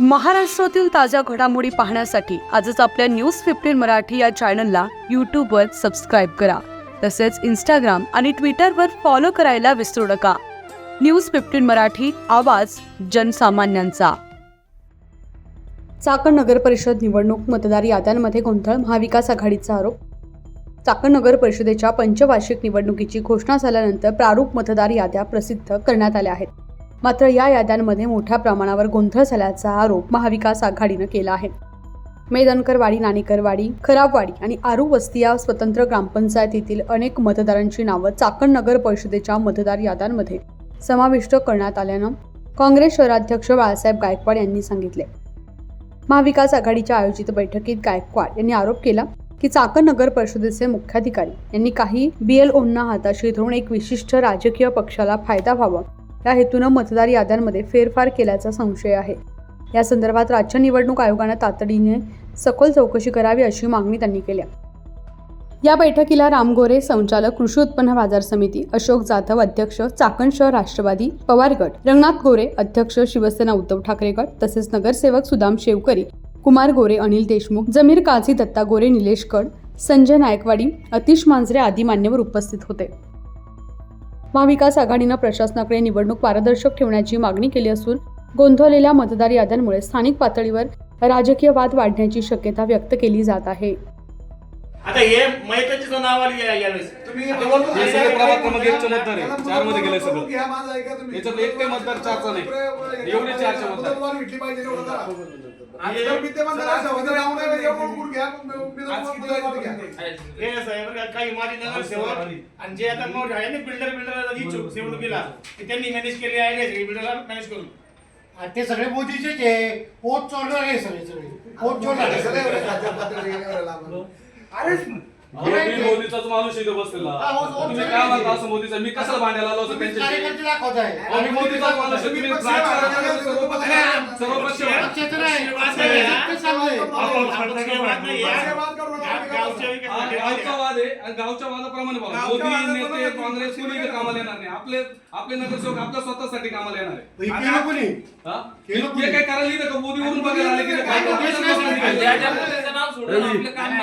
महाराष्ट्रातील ताज्या घडामोडी पाहण्यासाठी आजच आपल्या न्यूज फिफ्टीन मराठी या चॅनलला यूट्यूबवर सबस्क्राईब करा. तसेच इंस्टाग्राम आणि ट्विटरवर फॉलो करायला विसरू नका. न्यूज फिफ्टीन मराठी आवाज जनसामान्यांचा. चाकण नगर परिषद निवडणूक मतदार याद्यांमध्ये गोंधळ महाविकास आघाडीचा आरोप. चाकण नगर परिषदेच्या पंचवार्षिक निवडणुकीची घोषणा झाल्यानंतर प्रारूप मतदार याद्या प्रसिद्ध करण्यात आल्या आहेत. मात्र या याद्यांमध्ये मोठ्या प्रमाणावर गोंधळ झाल्याचा आरोप महाविकास आघाडीनं केला आहे. मेदनकरवाडी नाणेकरवाडी खराबवाडी आणि आरू वस्ती या स्वतंत्र ग्रामपंचायतीतील अनेक मतदारांची नावं चाकण नगर परिषदेच्या मतदार याद्यांमध्ये समाविष्ट करण्यात आल्यानं काँग्रेस शहराध्यक्ष बाळासाहेब गायकवाड यांनी सांगितले. महाविकास आघाडीच्या आयोजित बैठकीत गायकवाड यांनी आरोप केला की चाकण नगर परिषदेचे मुख्याधिकारी यांनी काही बीएलओंना हाताशी धरून एक विशिष्ट राजकीय पक्षाला फायदा व्हावा या हेतूनं मतदार याद्यांमध्ये फेरफार केल्याचा संशय आहे. या संदर्भात राज्य निवडणूक आयोगानं तातडीने सखोल चौकशी करावी अशी मागणी त्यांनी केली या बैठकीला राम गोरे संचालक कृषी उत्पन्न बाजार समिती अशोक जाधव अध्यक्ष चाकण शहर राष्ट्रवादी पवार गट रंगनाथ गोरे अध्यक्ष शिवसेना उद्धव ठाकरे गट तसेच नगरसेवक सुदाम शेवकरी कुमार गोरे अनिल देशमुख जमीर काझी दत्ता गोरे निलेश कड संजय नायकवाडी अतिश मांजरे आदी मान्यवर उपस्थित होते. महाविकास आघाडीनं प्रशासनाकडे निवडणूक पारदर्शक ठेवण्याची मागणी केली असून गोंधळलेल्या मतदार याद्यांमुळे स्थानिक पातळीवर राजकीय वाद वाढण्याची शक्यता व्यक्त केली जात आहे. आता हे मैत्रीचं नाव आली या- यावेळेस. तुम्ही आता बोलतो हे ना, सगळे या- प्रभाग क्रमांक एकचे मतदार आहे. चारमध्ये गेलंय सगळं. याच्यात एक काही मतदार चारचा नाही. एवढे चारचे मतदार. आहे? का, काही नगरसेवक आणि जे आता मोठे आहे ना बिल्डर बिल्डर इच्छुक निवडणुकीला की त्यांनी मॅनेज केली बिल्डरला मॅनेज करून. आणि ते सगळे मोदीचेच आहे. पोट चोरणार आहे सगळे सगळे. पोट चोरणार अरे अहो, मी मोदीचाच माणूस इथे बसलेला हा, हो, हो, तुम्ही हो. काय म्हणता असं मोदीचा मी कशाला भांडायला आलो होतो त्यांच्याशी अहो, मोदीचाच माणूस आहे. तुम्ही गावच्या हा, विकासासाठी गावचा वाद आहे आणि गावच्या वादाप्रमाणे गावच्या मोदी नेते काँग्रेस कोणी इथे कामाला येणार नाही आपले आपले नगरसेवक आपल्या स्वतःसाठी कामाला येणार आहे हे केलं हा? हे कोणी? काय करायला लिहिलं का मोदीवरून बघायला आले की तो. काय- सोडून आपलं काम